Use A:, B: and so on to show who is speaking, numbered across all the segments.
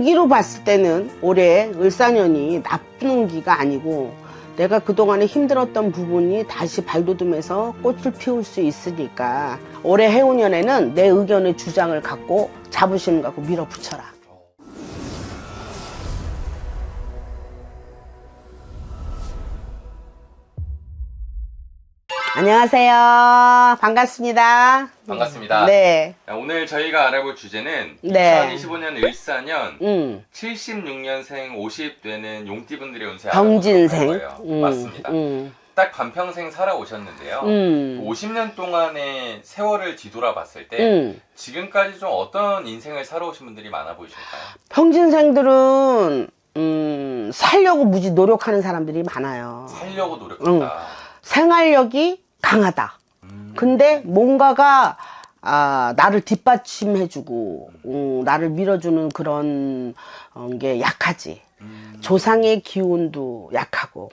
A: 운기로 봤을 때는 올해 을사년이 나쁜 운기가 아니고 내가 그동안에 힘들었던 부분이 다시 발돋움해서 꽃을 피울 수 있으니까 올해 해운년에는 내 의견의 주장을 갖고 자부심 갖고 밀어붙여라. 안녕하세요. 반갑습니다.
B: 반갑습니다.
A: 네.
B: 자, 오늘 저희가 알아볼 주제는
A: 네.
B: 2025년 을사년
A: 음.
B: 76년생 50되는 용띠분들의 운세
A: 병진생. 음,
B: 맞습니다.
A: 음.
B: 딱 반평생 살아오셨는데요.
A: 음.
B: 50년 동안의 세월을 뒤돌아봤을 때
A: 음.
B: 지금까지 좀 어떤 인생을 살아오신 분들이 많아 보이실까요?
A: 평진생들은 음, 살려고 무지 노력하는 사람들이 많아요.
B: 살려고 노력했다.
A: 생활력이 강하다.
B: 음.
A: 근데 뭔가가 아, 나를 뒷받침해주고 음, 나를 밀어주는 그런 어, 게 약하지.
B: 음.
A: 조상의 기운도 약하고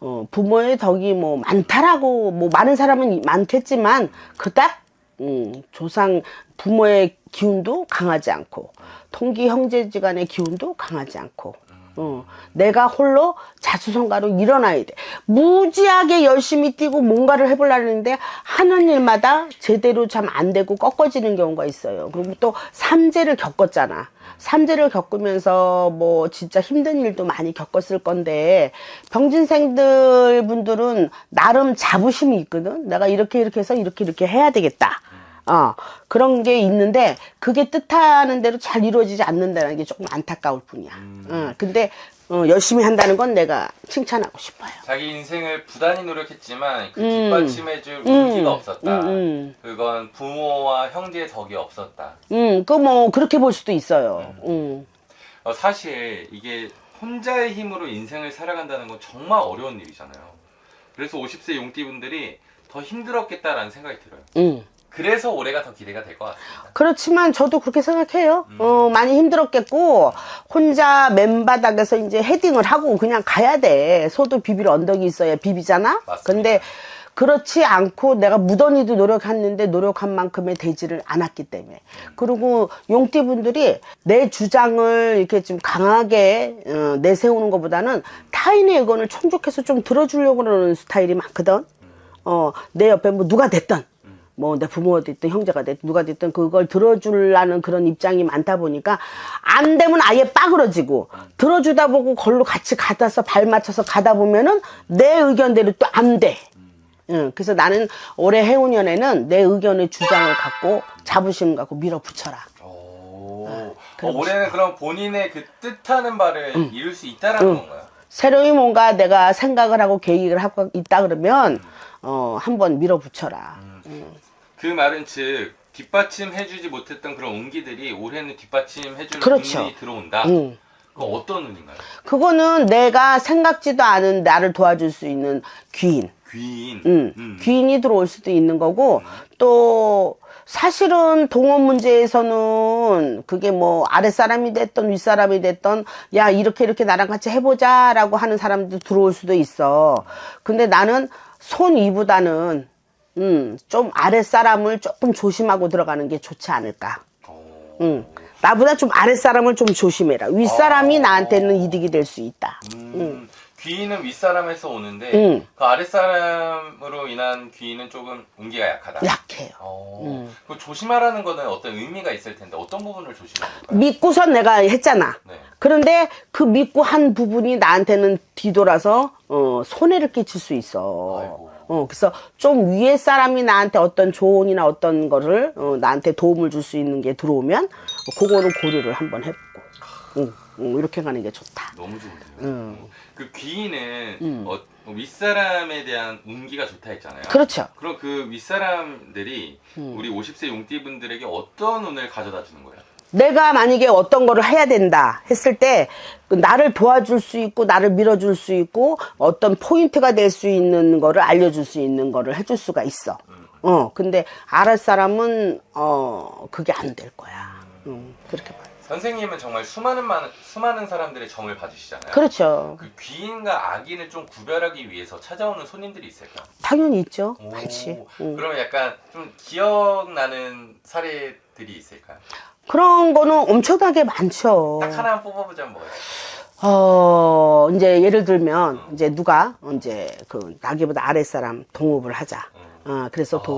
A: 어, 부모의 덕이 뭐 많다라고 뭐 많은 사람은 많겠지만 그닥 음, 조상 부모의 기운도 강하지 않고 통기 형제지간의 기운도 강하지 않고 어, 내가 홀로 자수성가로 일어나야 돼. 무지하게 열심히 뛰고 뭔가를 해보려는데 하는 일마다 제대로 참 안 되고 꺾어지는 경우가 있어요. 그리고 또 삼재를 겪었잖아. 삼재를 겪으면서 뭐 진짜 힘든 일도 많이 겪었을 건데 병진생들 분들은 나름 자부심이 있거든. 내가 이렇게 이렇게 해서 이렇게 이렇게 해야 되겠다. 어, 그런 게 있는데 그게 뜻하는 대로 잘 이루어지지 않는다는 게 조금 안타까울 뿐이야. 어, 근데 어, 열심히 한다는 건 내가 칭찬하고 싶어요.
B: 자기 인생을 부단히 노력했지만 그
A: 음.
B: 뒷받침해줄 운기가
A: 음,
B: 없었다.
A: 음, 음.
B: 그건 부모와 형제의 덕이 없었다.
A: 음, 그 뭐 그렇게 볼 수도 있어요. 음.
B: 어, 사실 이게 혼자의 힘으로 인생을 살아간다는 건 정말 어려운 일이잖아요. 그래서 50세 용띠분들이 더 힘들었겠다라는 생각이 들어요.
A: 음.
B: 그래서 올해가 더 기대가 될 것 같습니다.
A: 그렇지만 저도 그렇게 생각해요.
B: 음.
A: 어, 많이 힘들었겠고, 혼자 맨바닥에서 이제 헤딩을 하고 그냥 가야 돼. 소도 비빌 언덕이 있어야 비비잖아?
B: 맞습니다.
A: 근데 그렇지 않고 내가 무던히도 노력했는데 노력한 만큼의 되지를 않았기 때문에. 그리고 용띠분들이 내 주장을 이렇게 좀 강하게 어, 내세우는 것보다는 타인의 의견을 충족해서 좀 들어주려고 그러는 스타일이 많거든. 어, 내 옆에 뭐 누가 됐든, 뭐 내 부모가 됐든 형제가 됐든 누가 됐든 그걸 들어주려는 그런 입장이 많다 보니까 안 되면 아예 빠그러지고 들어주다 보고 걸로 같이 가다서 발 맞춰서 가다 보면은 내 의견대로 또 안 돼. 응, 그래서 나는 올해 해운년에는 내 의견의 주장을 갖고 자부심 갖고 밀어붙여라.
B: 오.
A: 아,
B: 어, 올해는 그럼 본인의 그 뜻하는 바를 이룰 수 있다라는 건가요?
A: 새로이 뭔가 내가 생각을 하고 계획을 하고 있다 그러면 어 한번 밀어붙여라.
B: 그 말은 즉 뒷받침 해주지 못했던 그런 운기들이 올해는 뒷받침 해줄
A: 그렇죠.
B: 운이 들어온다.
A: 응.
B: 그 어떤 운인가요?
A: 그거는 내가 생각지도 않은 나를 도와줄 수 있는 귀인.
B: 귀인.
A: 음,
B: 음.
A: 귀인이 들어올 수도 있는 거고 또 사실은 동업 문제에서는 그게 뭐 아랫사람이 됐던 윗사람이 됐던 야 이렇게 이렇게 나랑 같이 해보자라고 하는 사람도 들어올 수도 있어 근데 나는 손 위보다는 음, 좀 아랫사람을 조금 조심하고 들어가는 게 좋지 않을까
B: 오.
A: 음, 나보다 좀 아랫사람을 좀 조심해라 윗사람이
B: 어.
A: 나한테는 이득이 될 수 있다
B: 음, 귀인은 윗사람에서 오는데
A: 음.
B: 그 아랫사람으로 인한 귀인은 조금 운기가 약하다.
A: 약해요
B: 어,
A: 음.
B: 그 조심하라는 거는 어떤 의미가 있을 텐데 어떤 부분을 조심해야 될까요?
A: 믿고선 내가 했잖아
B: 네.
A: 그런데 그 믿고 한 부분이 나한테는 뒤돌아서 어, 손해를 끼칠 수 있어.
B: 아이고.
A: 어, 그래서 좀 위에 사람이 나한테 어떤 조언이나 어떤 거를 어, 나한테 도움을 줄 수 있는 게 들어오면 어, 그거는 고려를 한번 해보고 응, 응, 이렇게 가는 게 좋다.
B: 너무 좋은데요.
A: 음.
B: 그 귀인은 어, 윗사람에 대한 운기가 좋다 했잖아요.
A: 그렇죠.
B: 그럼 그 윗사람들이
A: 음.
B: 우리 50세 용띠분들에게 어떤 운을 가져다 주는 거예요?
A: 내가 만약에 어떤 거를 해야 된다 했을 때그 나를 도와줄 수 있고 나를 밀어줄 수 있고 어떤 포인트가 될 수 있는 거를 알려줄 수 있는 거를 해줄 수가 있어. 어 근데 아랫 사람은 어 그게 안 될 거야. 음, 그렇게 봐.
B: 선생님은 정말 수많은 많은, 수많은 사람들의 정을 봐주시잖아요.
A: 그렇죠.
B: 그 귀인과 악인을 좀 구별하기 위해서 찾아오는 손님들이 있을까요?
A: 당연히 있죠.
B: 오,
A: 많지. 음.
B: 그러면 약간 좀 기억나는 사례들이 있을까요?
A: 그런 거는 엄청나게 많죠.
B: 딱 하나 뽑아보자면 뭐예요?
A: 어, 이제 예를 들면, 이제 누가, 이제 그, 나기보다 아랫사람 동업을 하자. 어, 그래서 동,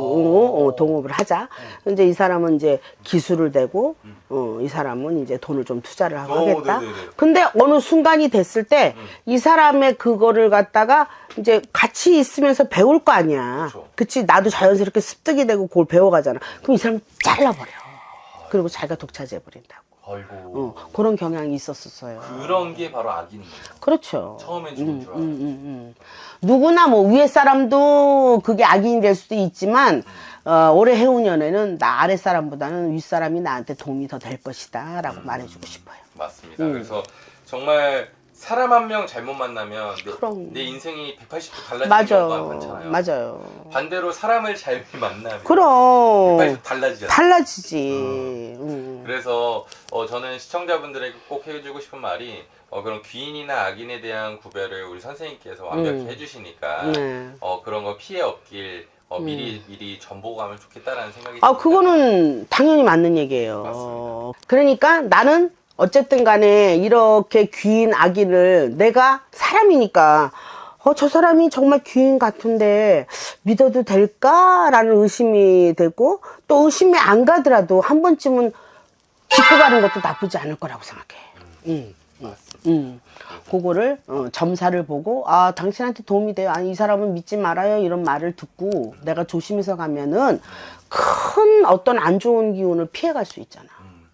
A: 어, 동업을 하자. 이제 이 사람은 이제 기술을 대고, 어, 이 사람은 이제 돈을 좀 투자를 하고
B: 오,
A: 하겠다.
B: 네네네.
A: 근데 어느 순간이 됐을 때, 이 사람의 그거를 갖다가 이제 같이 있으면서 배울 거 아니야.
B: 그쵸.
A: 그치? 나도 자연스럽게 습득이 되고 그걸 배워가잖아. 그럼 이 사람 잘라버려. 그리고 자기가 독차지해버린다고.
B: 아이고.
A: 어, 그런 경향이 있었었어요.
B: 그런 게 바로 악인.
A: 그렇죠.
B: 처음엔 좋은 줄
A: 음,
B: 알아요.
A: 음, 음. 누구나 뭐 위에 사람도 그게 악인이 될 수도 있지만 어, 오래 해온 연애는 나 아래 사람보다는 윗 사람이 나한테 도움이 더될
B: 음.
A: 것이다라고 말해주고 싶어요.
B: 맞습니다.
A: 음.
B: 그래서 정말 사람 한 명 잘못 만나면 내,
A: 그럼.
B: 내 인생이 180도 달라지는 경우가 많잖아요.
A: 맞아요.
B: 반대로 사람을 잘 만나면
A: 그럼
B: 180도 달라지잖아요.
A: 달라지지. 음.
B: 그래서 어, 저는 시청자분들에게 꼭 해주고 싶은 말이 어, 그런 귀인이나 악인에 대한 구별을 우리 선생님께서 완벽히
A: 음.
B: 해주시니까
A: 네.
B: 어, 그런 거 피해 없길 어, 미리 미리 전보가면 좋겠다라는 생각이
A: 아,
B: 듭니다.
A: 그거는 당연히 맞는 얘기예요.
B: 맞습니다.
A: 그러니까 나는 어쨌든 간에 이렇게 귀인 악인을 내가 사람이니까 어, 저 사람이 정말 귀인 같은데 믿어도 될까라는 의심이 되고 또 의심이 안 가더라도 한 번쯤은 짚고 가는 것도 나쁘지 않을 거라고 생각해. 음.
B: 맞습니다.
A: 음, 그거를 어, 점사를 보고 아 당신한테 도움이 돼요. 아니 이 사람은 믿지 말아요. 이런 말을 듣고 내가 조심해서 가면은 큰 어떤 안 좋은 기운을 피해갈 수 있잖아.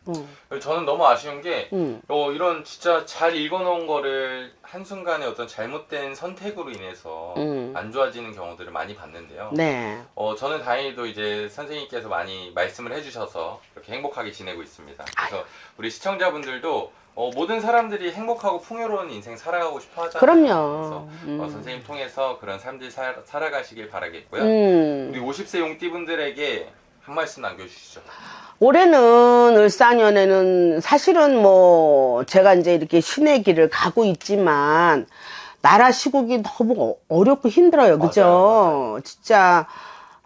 A: 어.
B: 저는 너무 아쉬운 게
A: 음.
B: 어, 이런 진짜 잘 읽어놓은 거를 한순간에 어떤 잘못된 선택으로 인해서
A: 음.
B: 안 좋아지는 경우들을 많이 봤는데요.
A: 네.
B: 어, 저는 다행히도 이제 선생님께서 많이 말씀을 해주셔서 이렇게 행복하게 지내고 있습니다. 그래서 우리 시청자분들도 어, 모든 사람들이 행복하고 풍요로운 인생 살아가고 싶어 하잖아요.
A: 그럼요.
B: 그래서 어,
A: 음.
B: 선생님 통해서 그런 삶들 살, 살아가시길 바라겠고요.
A: 음.
B: 우리 50세 용띠분들에게 한 말씀 남겨주시죠.
A: 올해는 을사년에는 사실은 뭐 제가 이제 이렇게 신의 길을 가고 있지만 나라 시국이 너무 어렵고 힘들어요. 그죠?
B: 맞아요,
A: 진짜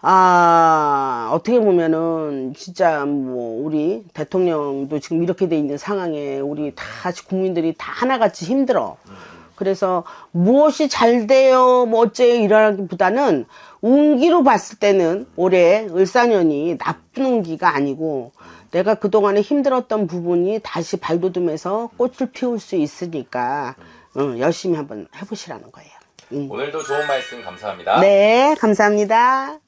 A: 아 어떻게 보면은 진짜 뭐 우리 대통령도 지금 이렇게 돼 있는 상황에 우리 다 국민들이 다 하나같이 힘들어. 그래서 무엇이 잘 돼요, 뭐 어째 이러기보다는 운기로 봤을 때는 올해 을사년이 나쁜 운기가 아니고 내가 그동안에 힘들었던 부분이 다시 발돋움해서 꽃을 피울 수 있으니까 어, 열심히 한번 해보시라는 거예요. 음.
B: 오늘도 좋은 말씀 감사합니다.
A: 네, 감사합니다.